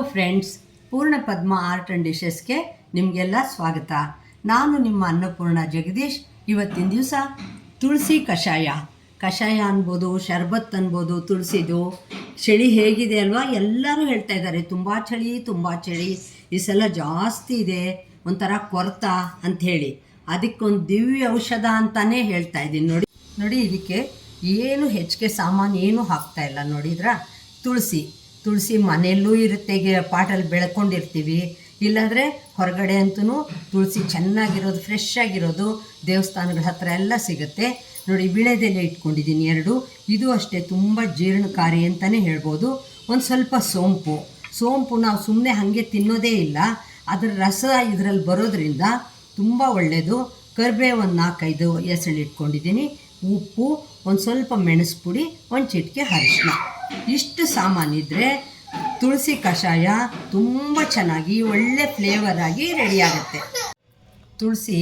Friends ಪೂರ್ಣ ಪದ್ಮ art and ಡಿಶಸ್ಗೆ ನಿಮಗೆಲ್ಲ ಸ್ವಾಗತ. ನಾನು ನಿಮ್ಮ ಅನ್ನಪೂರ್ಣ ಜಗದೀಶ್. ಇವತ್ತಿನ ದಿವಸ ತುಳಸಿ ಕಷಾಯ. ಕಷಾಯ ಅನ್ಬೋದು, ಶರ್ಬತ್ ಅನ್ಬೋದು, ತುಳಸಿದು. ಚಳಿ ಹೇಗಿದೆ ಅಲ್ವಾ? ಎಲ್ಲರೂ ಹೇಳ್ತಾ ಇದ್ದಾರೆ, ತುಂಬ ಚಳಿ ತುಂಬ ಚಳಿ. ಈ ಸಲ ಜಾಸ್ತಿ ಇದೆ, ಒಂಥರ ಕೊರತ ಅಂಥೇಳಿ. ಅದಕ್ಕೊಂದು ದಿವ್ಯ ಔಷಧ ಅಂತಲೇ ಹೇಳ್ತಾ ಇದ್ದೀನಿ. ನೋಡಿ ನೋಡಿ ಇದಕ್ಕೆ ಏನು ಹೆಚ್ಚಿಗೆ ಸಾಮಾನು ಏನೂ ಹಾಕ್ತಾ ಇಲ್ಲ ನೋಡಿದ್ರ? ತುಳಸಿ. ತುಳಸಿ ಮನೆಯಲ್ಲೂ ಇರುತ್ತೆ ಪಾಟಲ್ಲಿ ಬೆಳ್ಕೊಂಡಿರ್ತೀವಿ. ಇಲ್ಲಾಂದರೆ ಹೊರಗಡೆ ಅಂತೂ ತುಳಸಿ ಚೆನ್ನಾಗಿರೋದು ಫ್ರೆಶ್ ಆಗಿರೋದು ದೇವಸ್ಥಾನಗಳ ಹತ್ರ ಎಲ್ಲ ಸಿಗುತ್ತೆ. ನೋಡಿ, ವಿಳೆದೆಲೆ ಇಟ್ಕೊಂಡಿದ್ದೀನಿ ಎರಡು. ಇದು ಅಷ್ಟೇ ತುಂಬ ಜೀರ್ಣಕಾರಿ ಅಂತಲೇ ಹೇಳ್ಬೋದು. ಒಂದು ಸ್ವಲ್ಪ ಸೋಂಪು. ಸೋಂಪು ನಾವು ಸುಮ್ಮನೆ ಹಾಗೆ ತಿನ್ನೋದೇ ಇಲ್ಲ. ಅದರ ರಸ ಇದರಲ್ಲಿ ಬರೋದ್ರಿಂದ ತುಂಬ ಒಳ್ಳೆಯದು ಕರಿಬೇವು ಒಂದು ನಾಲ್ಕೈದು ಎಸಳು ಇಟ್ಕೊಂಡಿದ್ದೀನಿ. ಉಪ್ಪು, ಒಂದು ಸ್ವಲ್ಪ ಮೆಣಸು ಪುಡಿ, ಒಂದು ಚಿಟಿಕೆ ಅರಿಶಿನ ಇಷ್ಟು ಸಾಮಾನಿದ್ರೆ ತುಳಸಿ ಕಷಾಯ ತುಂಬ ಚೆನ್ನಾಗಿ ಒಳ್ಳೆ ಫ್ಲೇವರ್ ಆಗಿ ರೆಡಿ ಆಗುತ್ತೆ. ತುಳಸಿ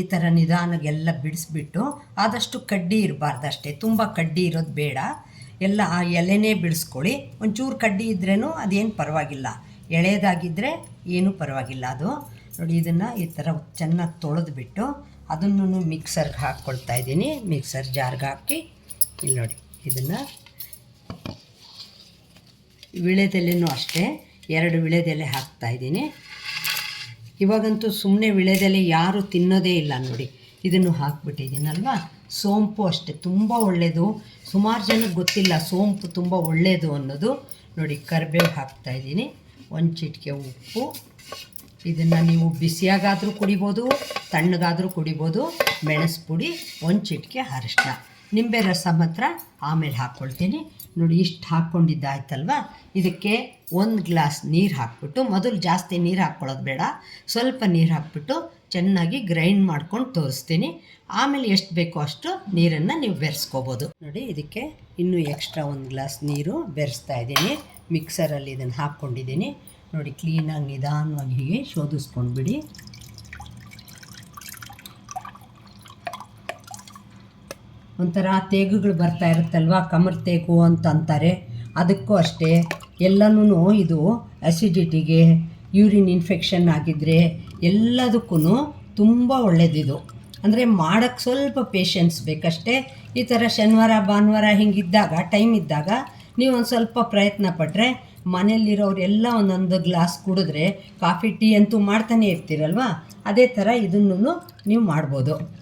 ಈ ಥರ ನಿಧಾನಗೆಲ್ಲ ಬಿಡಿಸ್ಬಿಟ್ಟು ಆದಷ್ಟು ಕಡ್ಡಿ ಇರಬಾರ್ದು ಅಷ್ಟೇ, ತುಂಬ ಕಡ್ಡಿ ಇರೋದು ಬೇಡ. ಎಲ್ಲ ಆ ಎಲೆನೇ ಬಿಡಿಸ್ಕೊಳ್ಳಿ. ಒಂಚೂರು ಕಡ್ಡಿ ಇದ್ರೂ ಅದೇನು ಪರವಾಗಿಲ್ಲ. ಎಳೆಯದಾಗಿದ್ದರೆ ಏನೂ ಪರವಾಗಿಲ್ಲ ಅದು. ನೋಡಿ, ಇದನ್ನು ಈ ಥರ ಚೆನ್ನಾಗಿ ತೊಳೆದ್ಬಿಟ್ಟು ಅದನ್ನು ಮಿಕ್ಸರ್ಗೆ ಹಾಕ್ಕೊಳ್ತಾ ಇದ್ದೀನಿ. ಮಿಕ್ಸರ್ ಜಾರ್ಗೆ ಹಾಕಿ, ಇಲ್ಲಿ ನೋಡಿ, ಇದನ್ನು ವಿಳೆದೆಲೆನೂ ಅಷ್ಟೇ, ಎರಡು ವಿಳೆದೆಲೆ ಹಾಕ್ತಾ ಇದ್ದೀನಿ. ಇವಾಗಂತೂ ಸುಮ್ಮನೆ ವಿಳೆದೆಲೆ ಯಾರು ತಿನ್ನೋದೇ ಇಲ್ಲ ನೋಡಿ. ಇದನ್ನು ಹಾಕ್ಬಿಟ್ಟಿದ್ದೀನಲ್ವಾ? ಸೋಂಪು ಅಷ್ಟೇ, ತುಂಬ ಒಳ್ಳೆಯದು ಸುಮಾರು ಜನಕ್ಕೆ ಗೊತ್ತಿಲ್ಲ ಸೋಂಪು ತುಂಬ ಒಳ್ಳೆಯದು ಅನ್ನೋದು. ನೋಡಿ, ಕರಿಬೇವು ಹಾಕ್ತಾ ಇದ್ದೀನಿ. ಒಂದು ಚಿಟಿಕೆ ಉಪ್ಪು. ಇದನ್ನು ನೀವು ಬಿಸಿಯಾಗಾದರೂ ಕುಡಿಬೋದು, ತಣ್ಣಗಾದರೂ ಕುಡಿಬೋದು. ಮೆಣಸು ಪುಡಿ, ಒಂದು ಚಿಟಿಕೆ ಅರಿಶಿನ ನಿಂಬೆ ರಸ ಮಾತ್ರ ಆಮೇಲೆ ಹಾಕ್ಕೊಳ್ತೀನಿ. ನೋಡಿ, ಇಷ್ಟು ಹಾಕ್ಕೊಂಡಿದ್ದಾಯ್ತಲ್ವ? ಇದಕ್ಕೆ ಒಂದು ಗ್ಲಾಸ್ ನೀರು ಹಾಕ್ಬಿಟ್ಟು, ಮೊದಲು ಜಾಸ್ತಿ ನೀರು ಹಾಕ್ಕೊಳ್ಳೋದು ಬೇಡ. ಸ್ವಲ್ಪ ನೀರು ಹಾಕ್ಬಿಟ್ಟು ಚೆನ್ನಾಗಿ ಗ್ರೈಂಡ್ ಮಾಡ್ಕೊಂಡು ತೋರಿಸ್ತೀನಿ. ಆಮೇಲೆ ಎಷ್ಟು ಬೇಕೋ ಅಷ್ಟು ನೀರನ್ನು ನೀವು ಬೆರೆಸ್ಕೋಬೋದು. ನೋಡಿ, ಇದಕ್ಕೆ ಇನ್ನೂ ಎಕ್ಸ್ಟ್ರಾ ಒಂದು ಗ್ಲಾಸ್ ನೀರು ಬೆರೆಸ್ತಾ ಇದ್ದೀನಿ. ಮಿಕ್ಸರಲ್ಲಿ ಇದನ್ನು ಹಾಕ್ಕೊಂಡಿದ್ದೀನಿ. ನೋಡಿ ಕ್ಲೀನಾಗಿ ನಿಧಾನವಾಗಿ ಹೀಗೆ ಶೋಧಿಸ್ಕೊಂಡ್ಬಿಡಿ. ಒಂಥರ ತೇಗುಗಳು ಬರ್ತಾ ಇರುತ್ತಲ್ವ? ಕಮರ್ ತೇಗು ಅಂತ ಅಂತಾರೆ. ಅದಕ್ಕೂ ಅಷ್ಟೇ ಎಲ್ಲನೂ ಇದು ಅಸಿಡಿಟಿಗೆ ಯೂರಿನ್ ಇನ್ಫೆಕ್ಷನ್ ಆಗಿದ್ದರೆ ಎಲ್ಲದಕ್ಕೂ ತುಂಬ ಒಳ್ಳೆಯದಿದು ಅಂದರೆ ಮಾಡೋಕ್ಕೆ ಸ್ವಲ್ಪ ಪೇಷನ್ಸ್ ಬೇಕಷ್ಟೇ. ಈ ಥರ ಶನಿವಾರ, ಭಾನುವಾರ ಹಿಂಗಿದ್ದಾಗ ಟೈಮ್ ಇದ್ದಾಗ ನೀವು ಒಂದು ಸ್ವಲ್ಪ ಪ್ರಯತ್ನ ಪಟ್ಟರೆ ಮನೆಯಲ್ಲಿರೋರೆಲ್ಲ ಒಂದೊಂದು ಗ್ಲಾಸ್ ಕುಡಿದ್ರೆ ಕಾಫಿ, ಟೀ ಅಂತೂ ಮಾಡ್ತಾನೆ ಇರ್ತೀರಲ್ವ? ಅದೇ ಥರ ಇದನ್ನು ನೀವು ಮಾಡ್ಬೋದು.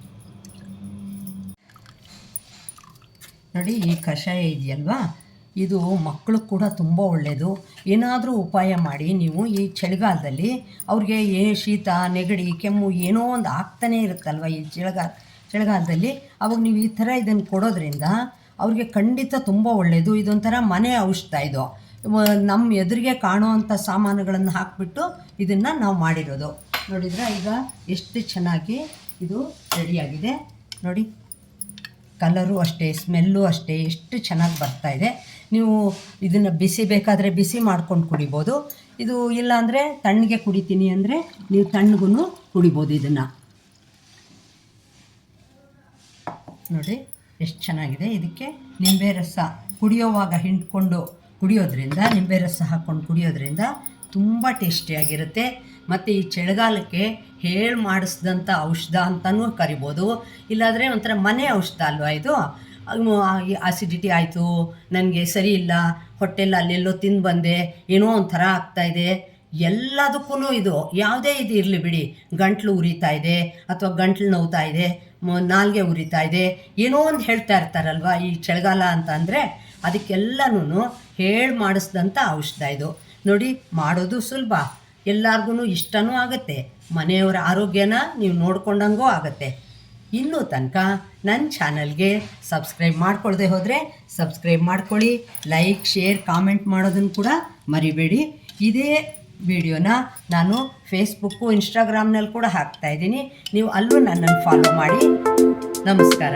ನೋಡಿ, ಈ ಕಷಾಯ ಇದೆಯಲ್ವಾ? ಇದು ಮಕ್ಕಳು ಕೂಡ ತುಂಬ ಒಳ್ಳೆಯದು ಏನಾದರೂ ಉಪಾಯ ಮಾಡಿ, ನೀವು ಈ ಚಳಿಗಾಲದಲ್ಲಿ ಅವ್ರಿಗೆ ಏ, ಶೀತ, ನೆಗಡಿ, ಕೆಮ್ಮು ಏನೋ ಒಂದು ಆಗ್ತಾನೇ ಇರುತ್ತಲ್ವ ಈ ಚಳಿಗಾಲ, ಚಳಿಗಾಲದಲ್ಲಿ? ಅವಾಗ ನೀವು ಈ ಥರ ಇದನ್ನು ಕೊಡೋದ್ರಿಂದ ಅವ್ರಿಗೆ ಖಂಡಿತ ತುಂಬ ಒಳ್ಳೆಯದು ಇದೊಂಥರ ಮನೆ ಔಷಧ ಇದು. ನಮ್ಮ ಎದುರಿಗೆ ಕಾಣುವಂಥ ಸಾಮಾನುಗಳನ್ನು ಹಾಕಿಬಿಟ್ಟು ಇದನ್ನು ನಾವು ಮಾಡಿರೋದು. ನೋಡಿದ್ರೆ? ಈಗ ಎಷ್ಟು ಚೆನ್ನಾಗಿ ಇದು ರೆಡಿಯಾಗಿದೆ ನೋಡಿ. ಕಲರು ಅಷ್ಟೇ, ಸ್ಮೆಲ್ಲು ಅಷ್ಟೇ, ಎಷ್ಟು ಚೆನ್ನಾಗಿ ಬರ್ತಾ ಇದೆ. ನೀವು ಇದನ್ನು ಬಿಸಿ ಬೇಕಾದರೆ ಬಿಸಿ ಮಾಡ್ಕೊಂಡು ಕುಡಿಬೋದು. ಇದು ಇಲ್ಲಾಂದರೆ ತಣ್ಣಗೆ ಕುಡಿತೀನಿ ಅಂದರೆ ನೀವು ತಣ್ಣಗೂ ಕುಡಿಬೋದು ಇದನ್ನು. ನೋಡಿ, ಎಷ್ಟು ಚೆನ್ನಾಗಿದೆ. ಇದಕ್ಕೆ ನಿಂಬೆ ರಸ ಕುಡಿಯೋವಾಗ ಹಿಂಡ್ಕೊಂಡು ಕುಡಿಯೋದ್ರಿಂದ, ನಿಂಬೆ ರಸ ಹಾಕ್ಕೊಂಡು ಕುಡಿಯೋದ್ರಿಂದ ತುಂಬ ಟೇಸ್ಟಿಯಾಗಿರುತ್ತೆ ಮತ್ತು ಈ ಚಳಿಗಾಲಕ್ಕೆ ಹೇಳಿ ಮಾಡಿಸಿದಂಥ ಔಷಧ ಅಂತಲೂ ಕರಿಬೋದು. ಇಲ್ಲಾಂದರೆ ಒಂಥರ ಮನೆ ಔಷಧ ಅಲ್ವಾ ಇದು? ಆಸಿಡಿಟಿ ಆಯಿತು, ನನಗೆ ಸರಿ ಇಲ್ಲ ಹೊಟ್ಟೆಲ್ಲ ಅಲ್ಲೆಲ್ಲೋ ತಿಂದು ಬಂದೆ, ಏನೋ ಒಂಥರ ಆಗ್ತಾಯಿದೆ ಎಲ್ಲದಕ್ಕೂ ಇದು, ಯಾವುದೇ ಇದು ಇರಲಿ ಬಿಡಿ. ಗಂಟ್ಲು ಉರಿತಾ ಇದೆ, ಅಥವಾ ಗಂಟ್ಲು ನೋವ್ತಾ ಇದೆ ನಾಲ್ಗೆ ಉರಿತಾ ಇದೆ. ಏನೋ ಒಂದು ಹೇಳ್ತಾ ಇರ್ತಾರಲ್ವ ಈ ಚಳಿಗಾಲ ಅಂತ ಅಂದರೆ? ಅದಕ್ಕೆಲ್ಲನೂ ಹೇಳಿ ಮಾಡಿಸ್ದಂಥ ಔಷಧ ಇದು. ನೋಡಿ, ಮಾಡೋದು ಸುಲಭ. ಎಲ್ಲರಿಗೂ ಇಷ್ಟನೂ ಆಗುತ್ತೆ. ಮನೆಯವರ ಆರೋಗ್ಯನ ನೀವು ನೋಡ್ಕೊಂಡಂಗೂ ಆಗುತ್ತೆ. ಇನ್ನೂ ತನಕ ನನ್ನ ಚಾನಲ್ಗೆ ಸಬ್ಸ್ಕ್ರೈಬ್ ಮಾಡ್ಕೊಳ್ಳದೆ ಹೋದರೆ ಸಬ್ಸ್ಕ್ರೈಬ್ ಮಾಡ್ಕೊಳ್ಳಿ, ಲೈಕ್, ಶೇರ್, ಕಾಮೆಂಟ್ ಮಾಡೋದನ್ನು ಕೂಡ ಮರಿಬೇಡಿ. ಇದೇ ವಿಡಿಯೋನ ನಾನು ಫೇಸ್ಬುಕ್ಕು ಇನ್ಸ್ಟಾಗ್ರಾಮ್ನಲ್ಲಿ ಕೂಡ ಹಾಕ್ತಾ ಇದ್ದೀನಿ. ನೀವು ಅಲ್ಲೂ ನನ್ನನ್ನು ಫಾಲೋ ಮಾಡಿ. ನಮಸ್ಕಾರ.